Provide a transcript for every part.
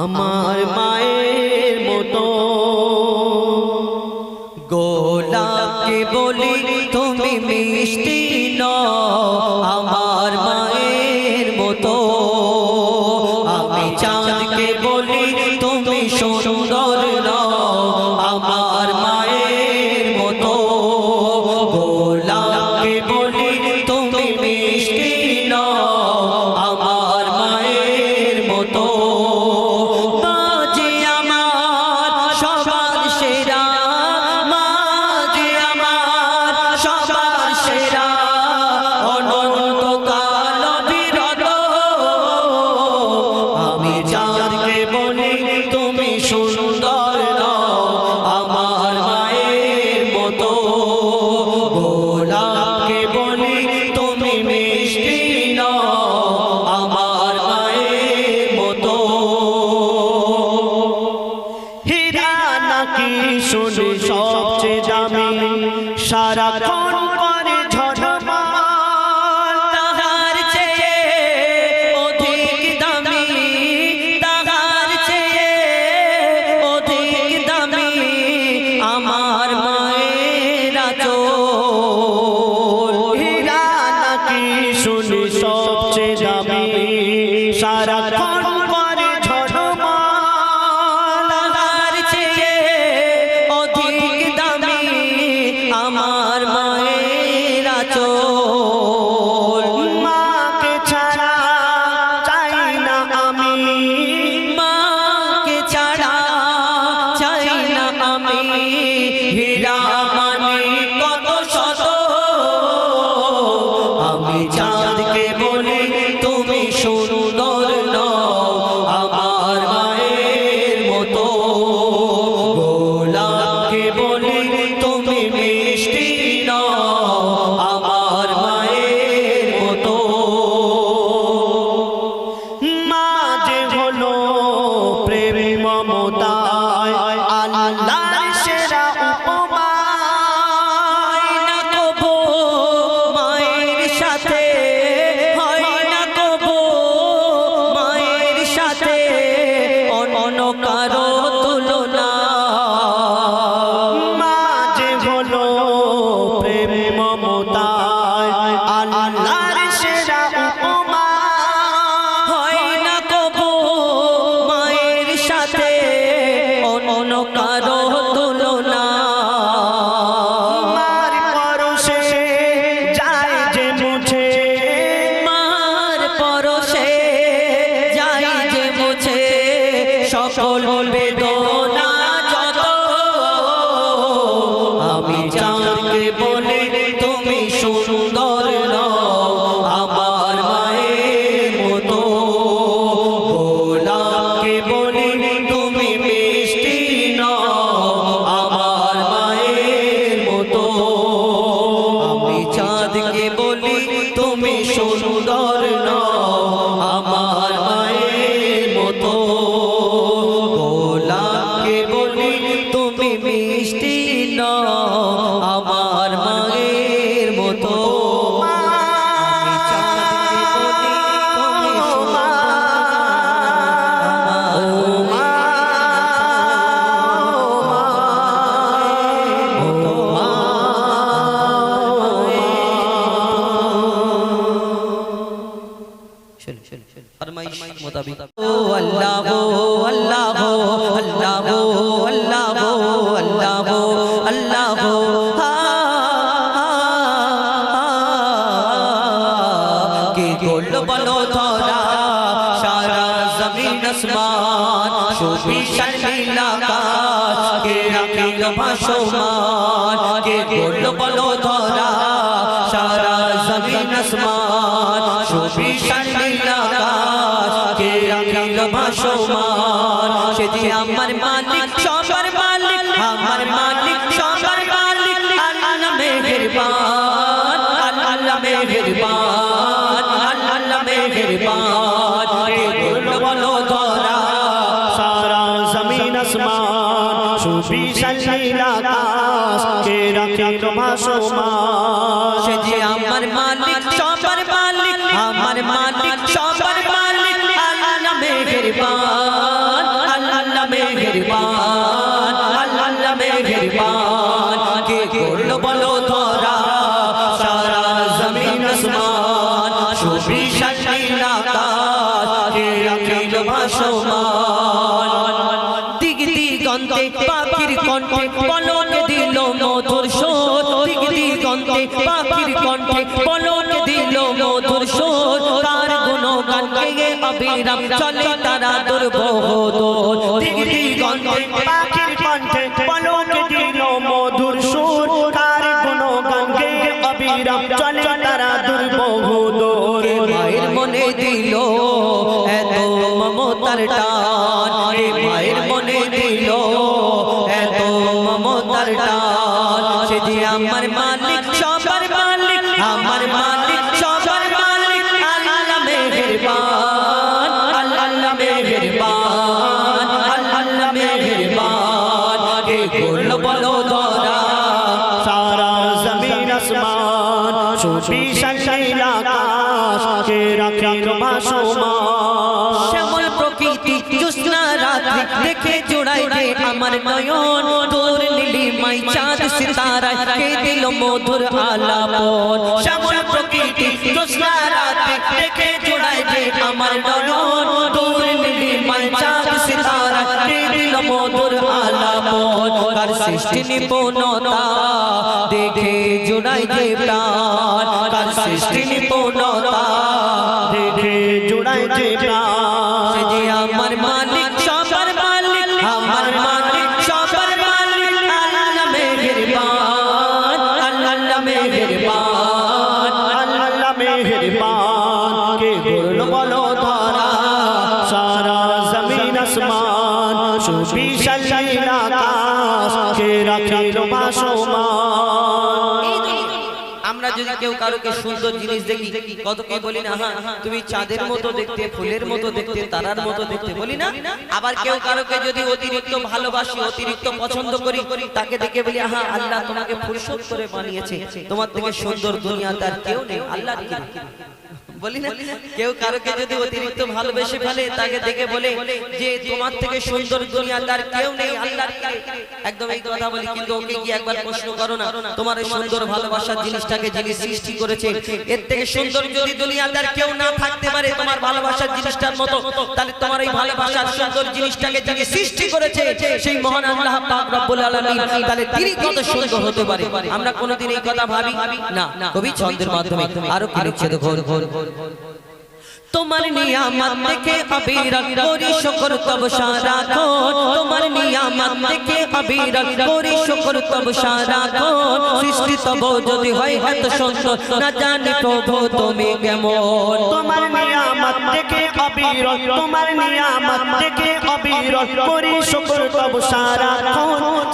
আমার মায়ের মতো। গোলাকে বলি তুমি মিষ্টি ആരാധന সকল সেদিন আমার মা বিশালীল আকাশ কে রাখিল ভাসমান। দিগ দিগন্তে পাখির কণ্ঠে পলক দিল মধুর সোর দিগ দিগন্তে পাখির কণ্ঠে পলক দিল মধুর সোর তার গুণগান গে অবিরাম চলে তারা দুর্বহ দিগ দিগন্তে মধুর আলাপন, শ্যামল প্রকৃতি, জ্যোৎস্না রাত্রি দেখে জোড়াই রে আমার নয়ন তোর নীলি মাই চাঁদ সিতারা, কে দিল মধুর আলাপন? কার সৃষ্টি নিপুণতা দেখে জোড়াই যে প্রাণ। কার সৃষ্টি নিপুণতা দেখে জোড়ায় যে প্রাণ। কারোকে সুন্দর জিনিস দেখি কতকে বলি না হ্যাঁ তুমি চাঁদের মতো দেখতে, ফুলের মতো দেখতে, তারার মতো দেখতে বলি না? আবার কেউ কারোকে যদি অতিরিক্ত ভালোবাসি, অতিরিক্ত পছন্দ করি, তাকে দেখে বলি হ্যাঁ আল্লাহ তোমাকে ফুরসত করে বানিয়েছে। তোমার থেকে সুন্দর দুনিয়া তার কেউ নেই, আল্লাহ বলি না? কেউ কারোকে যদি অতিরিক্ত ভালোবেসে ফেলে, তাকে দেখে বলে যে তোমার থেকে সুন্দর দুনিয়া তার কেউ নেই, আল্লাহ একদম এই কথা বলি, কিন্তু ওকে কি একবার প্রশ্ন করো না? তোমার সুন্দর ভালোবাসার জিনিসটাকে যিনি সৃষ্টি করেছে, এর থেকে সুন্দর যদি দুনিয়াদার কেউ না থাকতে পারে তোমার ভালোবাসার জিনিসটার মতো তাহলে তোমার এই ভালোবাসার সুন্দর জিনিসটাকে যিনি সৃষ্টি করেছে সেই মহান আল্লাহ পাক রব্বুল আলামিন তাহলে তিনি কত সুন্দর হতে পারে? আমরা কোনোদিন এই কথা ভাবি না কবি ছন্দের মাধ্যমে আরও কি লিখছে দেখো তোমার নিয়ামত দেখে অবিরত করি শুকর তব সারা কোন তোমার নিয়ামত দেখে অবিরত করি শুকর তব সারা কোন সৃষ্টি তব যদি হয় এত সুন্দর না জানি প্রভু তুমি কেমন। তোমার নিয়ামত দেখে অবিরত তোমার নিয়ামত দেখে অবিরত করি শুকর তব সারা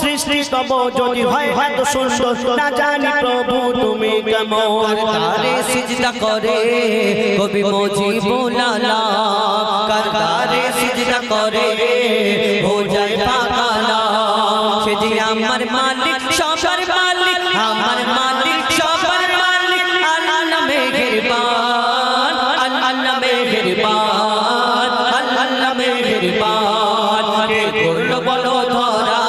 সৃষ্টি তব যদি হয় এত সুন্দর না জানি প্রভু তুমি কেমন। তারে সিজদা করে কবি মুজিবুল্লাহ কারদারে সিজদা করে হো যায় পাকালা। সে আমার মালিক, সবার মালিক, আমার মালিক, সবার মালিক, আল্লাহ মেহেরবান আল্লাহ মেহেরবান আল্লাহ মেহেরবান। কে করল বলো ধরা?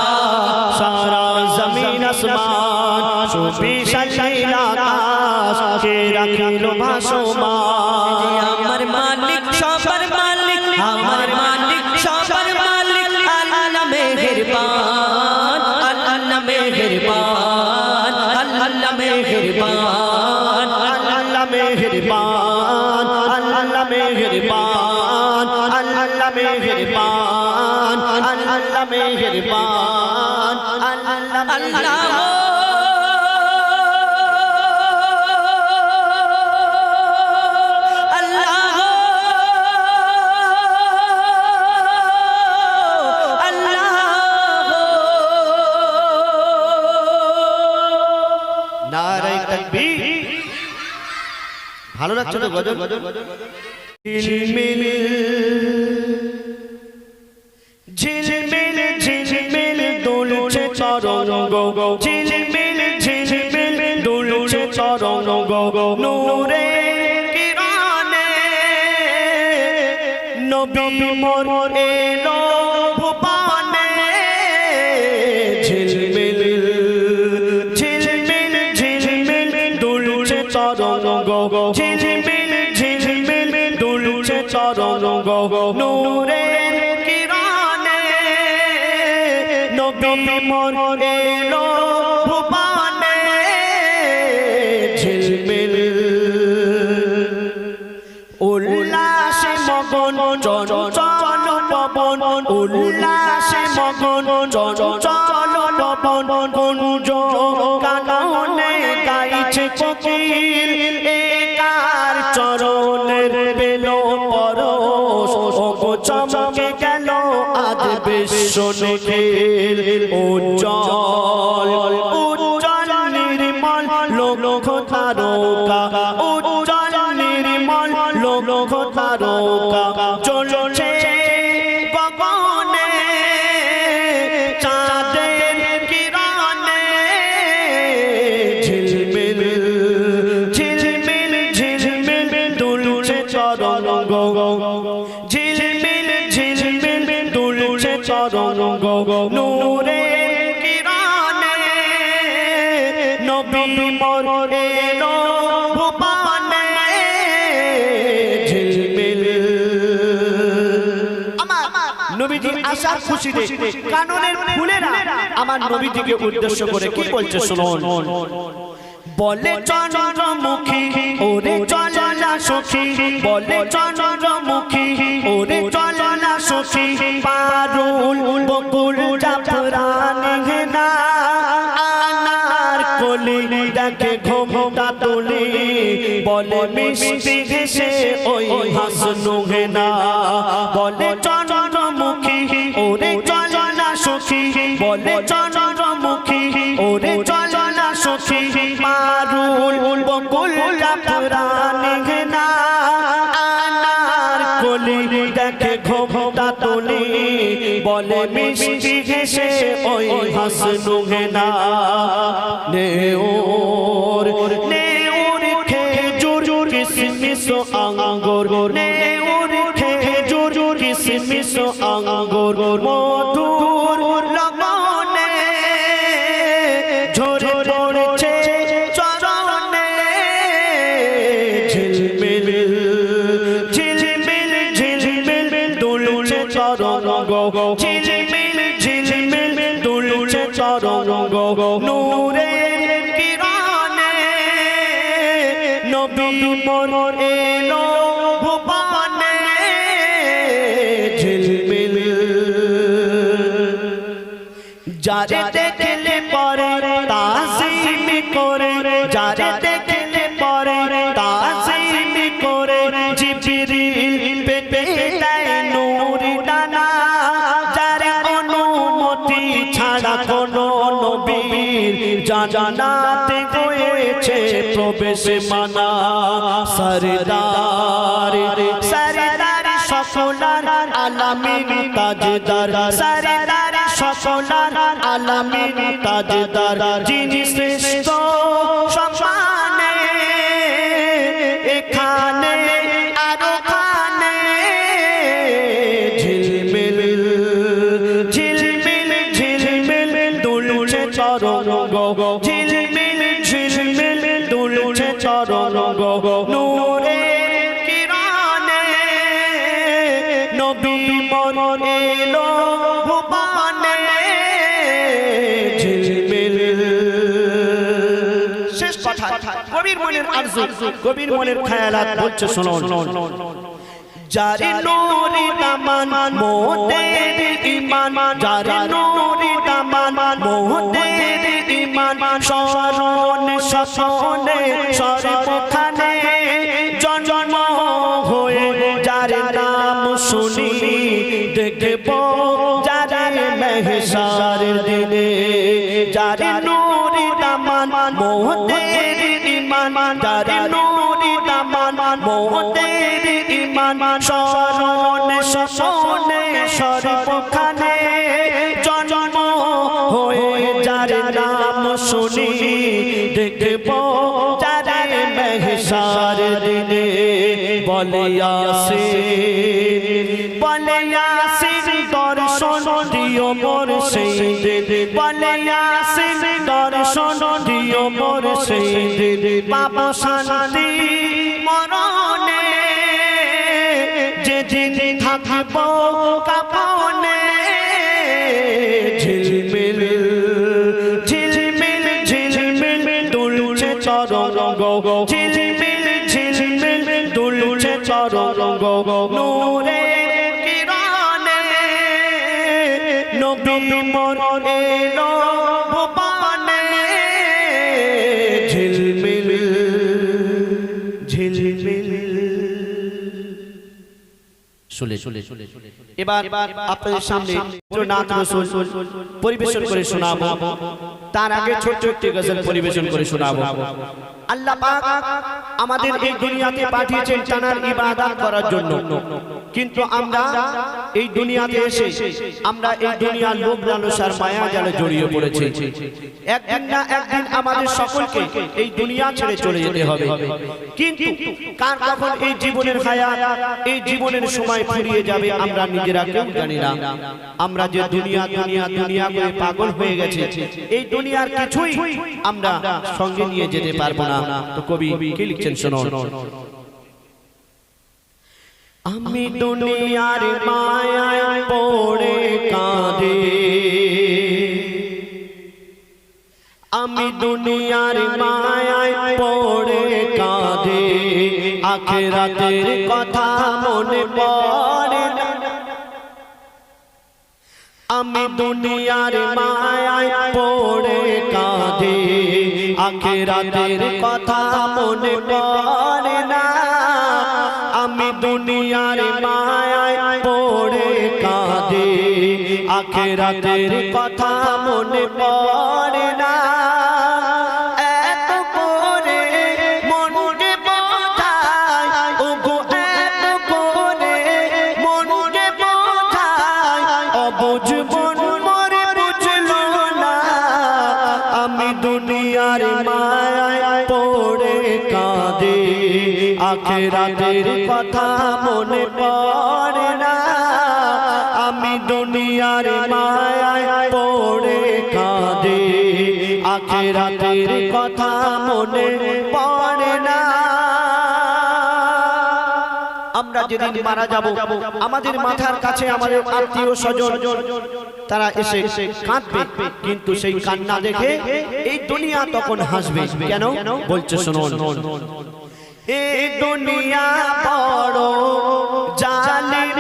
সারা জমিন আসমান সুবি শাইল আকাশ। কে রাখিল ভাসমান? মেহেরবান আল্লাহ আল্লাহ ভালো লাগছে তো গজল? ঝিলমিল no চঞ্চল পবন উল্লাসে মগন চঞ্চল খুশিতে কাননের ফুলেরা আমার উদ্দেশ্য করে কি বলছে শুনুন। বলে চন্দ্রমুখী ওরে চলনা সখী বলে চন্দ্রমুখী ওরে চলনা সখী পারুল বকুল জাফরান আনার কলি দেখে ঘোমটা তুলি বলে মিষ্টি ওই হাসনু না বলে চন্দ্রমুখী ওরে চলনা সখী, বলে চন্দ্রমুখী। ওরে চলনা সখী, মারুল বকুল জাফরান না আনার কলি দেখে ঘোমটা তুলি, বলে মিষ্টি ঘেসে ওই হাসনু না নে ওর ঝরে জানাতে হয়েছে প্রবেশ মানা। সরদার সরদার সকলার আলামিন তাজদার। সরদার সকলার আলামিন তাজদার। যিনি শ্রেষ্ঠ কবির মনের আরজু কবির মনের খেয়ালাত বলছে শুনুন। যারে নূরি দামান মোদের ইমান যারে নূরি দামান মোদের ইমান শরণ শশনে সর্বখানে জন্ম হয়ে যার নাম শুনি দেখব। যারে মেহসার দিনে যারে নূরি দামান মোদের ইমান, যারে নূরি দামান মোদের ইমান শরণ শশনে সর্বখানে জন্ম হয়ে যার নাম শুনি দেখব, যারে মেহসার দিনে বলে আসে বলে আসির দর্শন দিও মোর পাপ শান্তি মরণে যে যে থাকব কাপনে, ঝিলমিল ঝিলমিল ঝিলমিল দুলছে তরঙ্গ ঝিলমিল ঝিলমিল দুলছে তরঙ্গ নূরে কিরণে, নবী মোর এলো এবার আপনাদের সামনে নাথ রসুল পরিবেশন করে শোনাবো। তার আগে ছোট্ট একটি গজল পরিবেশন করে শোনাবো। আল্লাহ পাক আমাদের এই দুনিয়াতে পাঠিয়েছেন তানার ইবাদত করার জন্য। কিন্তু আমরা এই দুনিয়াতে এসে আমরা এই দুনিয়ার লোভ লালসার মায়া জালে জড়িয়ে পড়েছি। একদিন না একদিন আমাদের সকলকে এই দুনিয়া ছেড়ে চলে যেতে হবে। কিন্তু কার কখন এই জীবনের হায়াত এই জীবনের সময় ফুরিয়ে যাবে আমরা নিজেরা কেউ জানি না। আমরা যে দুনিয়া দুনিয়া দুনিয়া করে পাগল হয়ে গেছে এই দুনিয়ার কিছুই আমরা সঙ্গে নিয়ে যেতে পারব না। তো কবি কি লিখছেন শুনুন আমি দুনিয়ার মায়ায় পড়ে কাঁদে। আমি দুনিয়ার মায়ায় পড়ে কাঁদে। আখেরাতের কথা মনে পড়ে। আমি দুনিয়ার মায়ায় পড়ে আখেরাতের কথা মনে পড়ে না। আমি দুনিয়ার মায়ায় পড়ে কাঁদে। আখেরাতের কথা মনে পড়ে না। যেদিন মারা যাব, আমাদের মাথার কাছে আমাদের আত্মীয় স্বজন, তারা এসে কাঁদবে, কিন্তু সেই কান্না দেখে এই দুনিয়া তখন হাসবে। কেন? বলছে, শুনুন। এই দুনিয়া বড় জালিম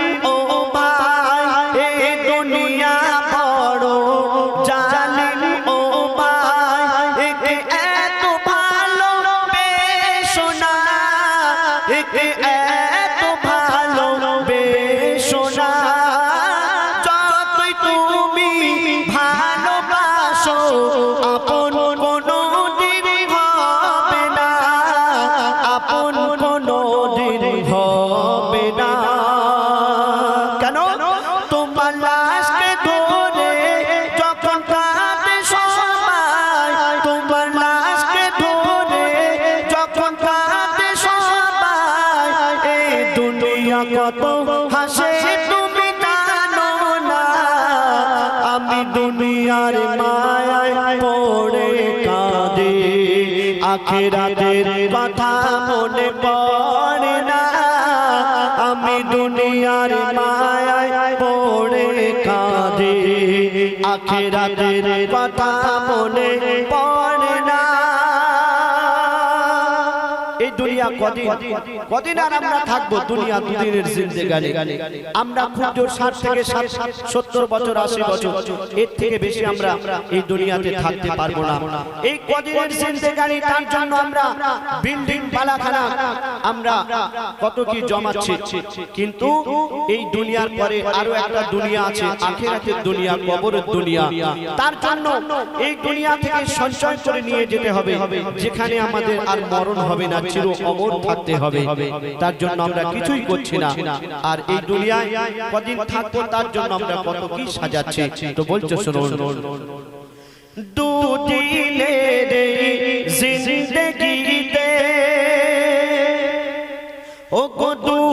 আখেরাতের কথা মনে পড়ে না। আমি দুনিয়ার মায়ায় পড়ে কাঁদে। আখেরাতের কথা মনে পড়ে না। এই দুনিয়া কদিন কদিন আর আমরা থাকব দুনিয়া দুদিনের জিন্দেগানি। আমরা খুব জোর ষাট থেকে ষাট সত্তর বছর, আশি বছর, এর থেকে বেশি আমরা এই দুনিয়াতে থাকতে পারব না। এই কদিনের জিন্দেগানি তার জন্য আমরা বিল্ডিং, পালাখানা, আমরা কত কি জমাচ্ছি। কিন্তু এই দুনিয়ার পরে আরও একটা দুনিয়া আছে দুনিয়া, কবরের দুনিয়া। তার জন্য এই দুনিয়া থেকে সঞ্চয় করে নিয়ে যেতে হবে, যেখানে আমাদের আর মরণ হবে না, চির অমর থাকতে হবে। তার জন্য আমরা কিছুই করছি না। আর এই দুনিয়ায় কদিন থাকব তার জন্য আমরা কত কি সাজাচ্ছি? তো বলছো শুনুন জিন্দগিতে ও গো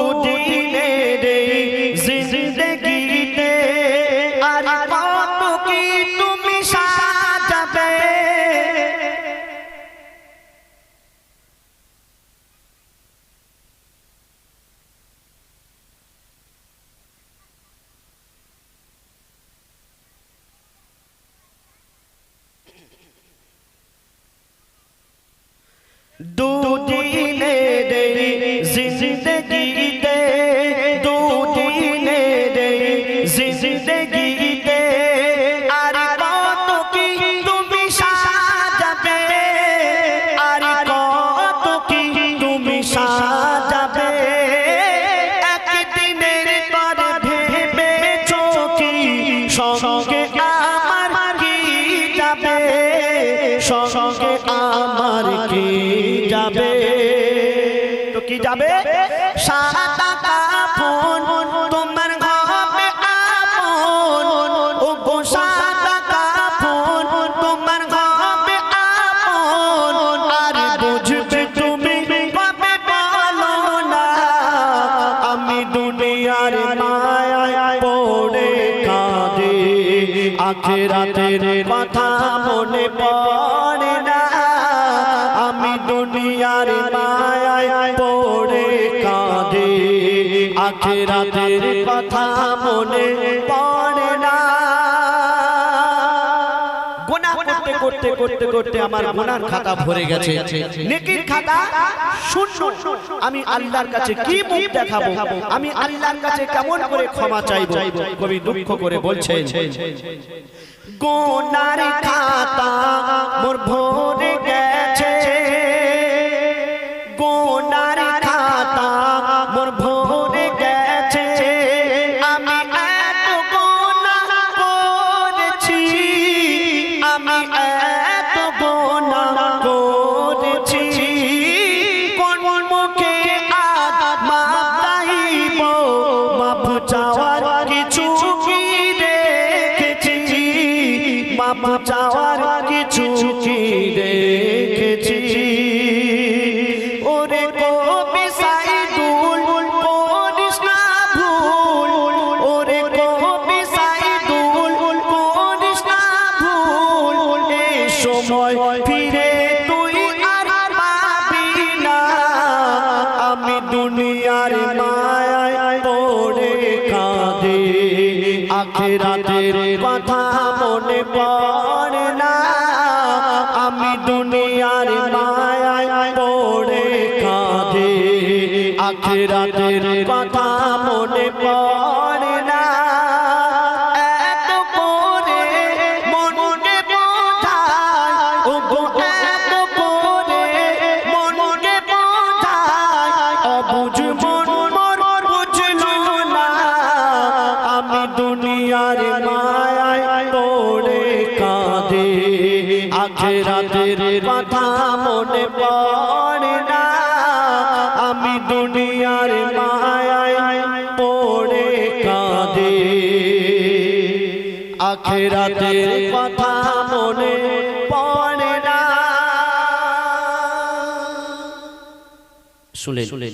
কথা মনে পড়ে না। করতে করতে করতে করতে আমার খাতা ভরে গেছে। নেকির খাতা শূন্য। আমি আল্লাহর কাছে কি মুখ দেখাবো? আমি আল্লাহর কাছে কেমন করে ক্ষমা চাইব? কবি দুঃখ করে বলছে গোনার খাতা মোর ভরে গেছে। মাপ চাওয়ার কিছু কি রেখেছি মাপ চাওয়ার কিছু কি রেখেছি মনে পড়ে Soleil.